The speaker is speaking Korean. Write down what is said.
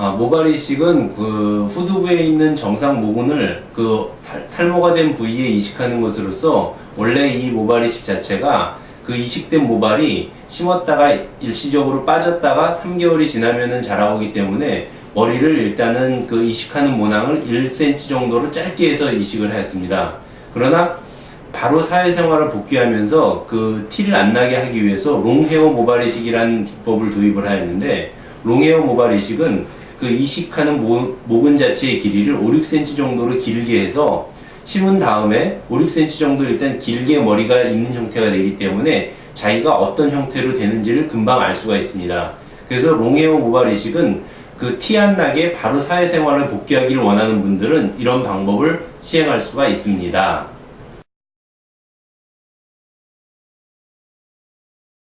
아, 모발 이식은 그 후두부에 있는 정상 모근을 그 탈, 탈모가 된 부위에 이식하는 것으로서 원래 이 모발 이식 자체가 그 이식된 모발이 심었다가 일시적으로 빠졌다가 3개월이 지나면은 자라오기 때문에 머리를 일단은 그 이식하는 모낭을 1cm 정도로 짧게 해서 이식을 하였습니다. 그러나 바로 사회생활을 복귀하면서 그 티를 안 나게 하기 위해서 롱헤어 모발 이식이라는 기법을 도입을 하였는데 롱헤어 모발 이식은 그 이식하는 모, 모근 자체의 길이를 5, 6cm 정도로 길게 해서 심은 다음에 5, 6cm 정도 일단 길게 머리가 있는 형태가 되기 때문에 자기가 어떤 형태로 되는지를 금방 알 수가 있습니다. 그래서 롱헤어 모발 이식은 그 티 안 나게 바로 사회생활을 복귀하기를 원하는 분들은 이런 방법을 시행할 수가 있습니다.